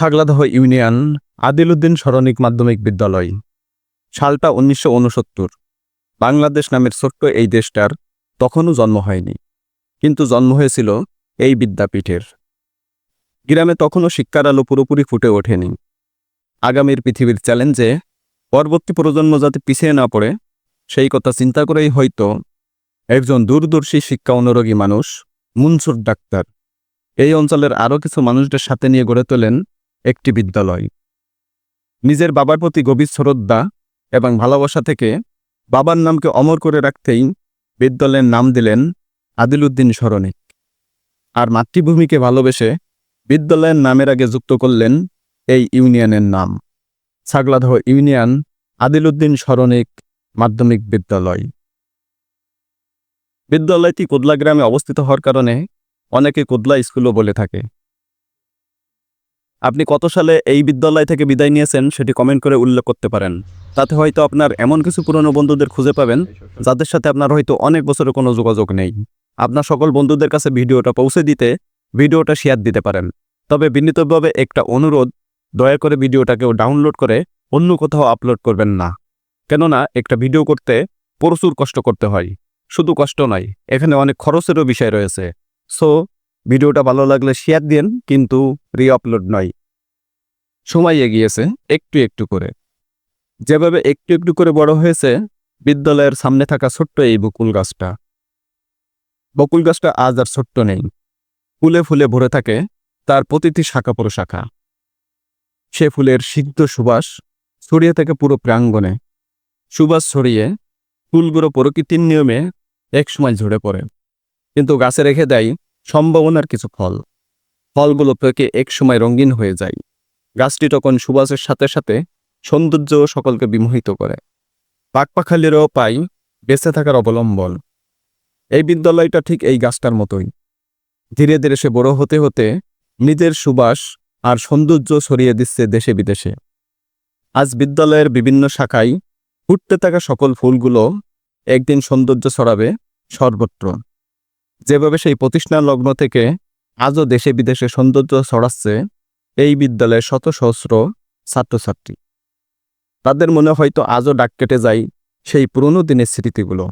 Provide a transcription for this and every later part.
ছাগলাদহ union আদিলুদ্দিন সরণিক মাধ্যমিক বিদ্যালয়, সালটা উনিশশো উনসত্তর বাংলাদেশ নামের ছোট্ট এই দেশটার তখনও জন্ম হয়নি, কিন্তু জন্ম হয়েছিল এই বিদ্যাপীঠের। গ্রামে তখনও শিক্ষার আলো পুরোপুরি ফুটে ওঠেনি। আগামীর পৃথিবীর চ্যালেঞ্জে পরবর্তী প্রজন্ম যাতে পিছিয়ে না পড়ে, সেই কথা চিন্তা করেই হয়তো একজন দূরদর্শী শিক্ষা অনুরোগী মানুষ, মুনসুর ডাক্তার। এই অঞ্চলের আরও কিছু মানুষদের সাথে নিয়ে গড়ে তোলেন একটি বিদ্যালয়। নিজের বাবার প্রতি গভীর শ্রদ্ধা এবং ভালোবাসা থেকে বাবার নামকে অমর করে রাখতেই বিদ্যালয়ের নাম দিলেন আদিলুদ্দিন স্মরণিক আর মাতৃভূমিকে ভালোবেসে বিদ্যালয়ের নামের আগে যুক্ত করলেন এই ইউনিয়নের নাম। ছাগলাদহ ইউনিয়ন আদিলুদ্দিন স্মরণিক মাধ্যমিক বিদ্যালয়। বিদ্যালয়টি কোদলা গ্রামে অবস্থিত হওয়ার কারণে অনেকে কোদলা স্কুলও বলে থাকে। আপনি কত সালে এই বিদ্যালয় থেকে বিদায় নিয়েছেন সেটি কমেন্ট করে উল্লেখ করতে পারেন। তাতে হয়তো আপনার এমন কিছু পুরনো বন্ধুদের খুঁজে পাবেন, যাদের সাথে আপনার হয়তো অনেক বছরের কোনো যোগাযোগ নেই। আপনার সকল বন্ধুদের কাছে ভিডিওটা পৌঁছে দিতে ভিডিওটা শেয়ার দিতে পারেন। তবে বিনীতভাবে একটা অনুরোধ, দয়া করে ভিডিওটাকেও ডাউনলোড করে অন্য কোথাও আপলোড করবেন না। কেননা একটা ভিডিও করতে প্রচুর কষ্ট করতে হয়। শুধু কষ্ট নয়, এখানে অনেক খরচেরও বিষয় রয়েছে। সো ভিডিওটা ভালো লাগলে শেয়ার দিন কিন্তু রি আপলোড নয়। সময় এগিয়েছে, একটু একটু করে। যেভাবে একটু একটু করে বড় হয়েছে, বিদ্যালয়ের সামনে থাকা ছোট্ট এই বকুল গাছটা। বকুল গাছটা আজ আর ছোট্ট নেই। ফুলে ফুলে ভরে থাকে তার প্রতিটি শাখা প্রশাখা। সে ফুলের সিদ্ধ সুবাস ছড়িয়ে থাকে পুরো প্রাঙ্গণে। সুবাস ছড়িয়ে ফুলগুলো প্রকৃতির নিয়মে একসময় ঝরে পড়ে। কিন্তু গাছে রেখে দেয় সম্ভাবনার কিছু ফল। ফলগুলো পেকে একসময় রঙিন হয়ে যায়। গাছটি তখন সুবাসের সাথে সাথে সৌন্দর্য সকলকে বিমোহিত করে। পাকপাখালিরও পাই বেঁচে থাকার অবলম্বন। এই বিদ্যালয়টা ঠিক এই গাছটার মতোই। ধীরে ধীরে সে বড় হতে হতে নিজের সুবাস আর সৌন্দর্য ছড়িয়ে দিচ্ছে দেশে বিদেশে। আজ বিদ্যালয়ের বিভিন্ন শাখায় ফুটতে থাকা সকল ফুলগুলো একদিন সৌন্দর্য ছড়াবে সর্বত্র। যেভাবে সেই প্রতিষ্ঠা লগ্ন থেকে আজও দেশে বিদেশে সৌন্দর্য ছড়াচ্ছে, এই বিদ্যালয়ের শত সহস্র ছাত্রছাত্রী। তাদের মনে হয়তো আজও ডাক কেটে যায় সেই পুরনো দিনের স্মৃতিগুলো।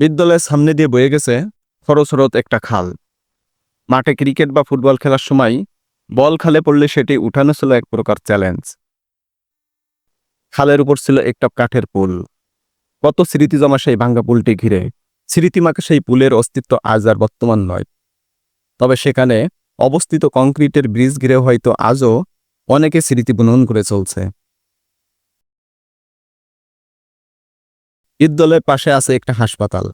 বিদ্যালয়ের সামনে দিয়ে বয়ে গেছে খরস্রোত একটা খাল। মাঠে ক্রিকেট বা ফুটবল খেলার সময় বল খালে পড়লে সেটি উঠানো ছিল এক প্রকার চ্যালেঞ্জ। খালের উপর ছিল একটা কাঠের পুল। কত স্মৃতি জমা সেই ভাঙ্গা পুলটি ঘিরে? স্মৃতিমাকে সেই পুলের অস্তিত্ব আজ আর বর্তমান নয়। তবে সেখানে অবস্থিত কংক্রিটের ব্রিজ ঘিরে হয়তো আজও অনেকে স্মৃতি বুনন করে চলছে। বিদ্যালয়ের পাশে আছে একটা হাসপাতাল।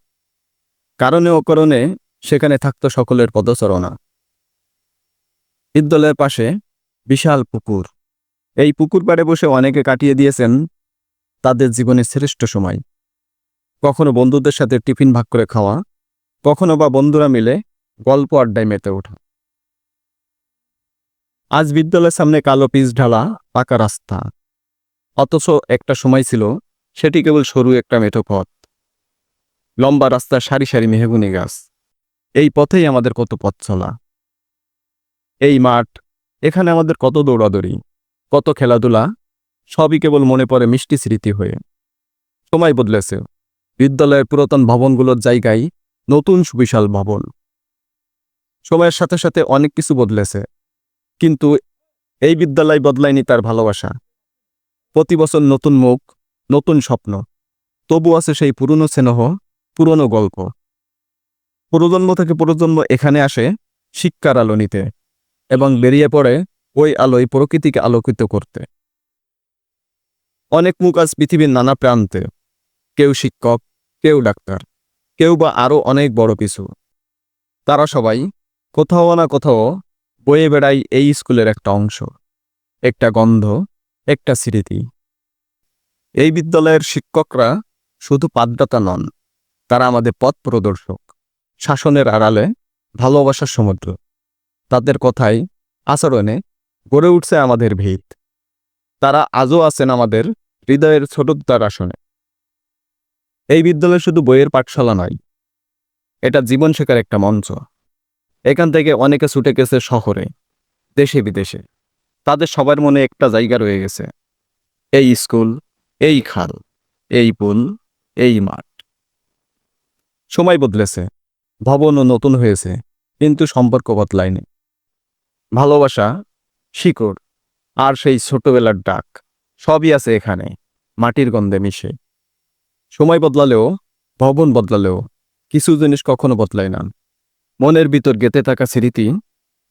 কারণে অকারণে সেখানে থাকত সকলের পদচরণা। বিদ্যালয়ের পাশে বিশাল পুকুর। এই পুকুর পাড়ে বসে অনেকে কাটিয়ে দিয়েছেন তাদের জীবনের শ্রেষ্ঠ সময়। কখনো বন্ধুদের সাথে টিফিন ভাগ করে খাওয়া, কখনো বা বন্ধুরা মিলে গল্প আড্ডায় মেতে ওঠা। আজ বিদ্যালয়ের সামনে কালো পিচ ঢালা পাকা রাস্তা। অথচ একটা সময় ছিল, সেটি কেবল সরু একটা মেঠো পথ। লম্বা রাস্তার সারি সারি মেহগুনি গাছ। এই পথেই আমাদের কত পথ চলা। এই মাঠ, এখানে আমাদের কত দৌড়াদৌড়ি, কত খেলাধুলা, সবই কেবল মনে পড়ে মিষ্টি স্মৃতি হয়ে। সময় বদলেছে। বিদ্যালয়ের পুরাতন ভবনগুলোর জায়গায় নতুন সুবিশাল ভবন। সময়ের সাথে সাথে অনেক কিছু বদলেছে। কিন্তু এই বিদ্যালয় বদলায়নি তার ভালোবাসা। প্রতি বছর নতুন মুখ, নতুন স্বপ্ন। তবু আছে সেই পুরনো স্নেহ, পুরনো গল্প। প্রজন্ম থেকে প্রজন্ম এখানে আসে শিক্ষার আলো নিতে এবং বেরিয়ে পড়ে ওই আলোয় প্রকৃতিকে আলোকিত করতে। অনেক মুখ আজ পৃথিবীর নানা প্রান্তে। কেউ শিক্ষক, কেউ ডাক্তার, কেউ বা আরও অনেক বড় কিছু। তারা সবাই কোথাও না কোথাও বয়ে বেড়ায় এই স্কুলের একটা অংশ, একটা গন্ধ, একটা স্মৃতি। এই বিদ্যালয়ের শিক্ষকরা শুধু পাঠদাতা নন, তারা আমাদের পথ প্রদর্শক, শাসনের আড়ালে ভালোবাসার সমুদ্র। তাদের কথায়, আচরণে গড়ে উঠছে আমাদের ভিত তারা আজও আছেন আমাদের হৃদয়ের ছোটদার আসনে এই বিদ্যালয় শুধু বইয়ের পাঠশালা নয়, এটা জীবন শেখার একটা মঞ্চ। এখান থেকে অনেকে ছুটে গেছে শহরে, দেশে বিদেশে। তাদের সবার মনে একটা জায়গা রয়ে গেছে। এই স্কুল, এই খাল, এই পুল, এই মাঠ। সময় বদলেছে, ভবনও নতুন হয়েছে, কিন্তু সম্পর্ক বদলায়নি। ভালোবাসা, শিকড়, আর সেই ছোটবেলার ডাক, সবই আছে এখানে, মাটির গন্ধে মিশে। সময় বদলালেও, ভবন বদলালেও, কিছু জিনিস কখনো বদলায় না। মনের ভিতর গেতে থাকা স্মৃতি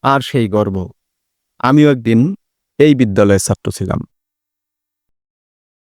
আর সেই গর্ব। আমিও একদিন এই বিদ্যালয়ের ছাত্র ছিলাম।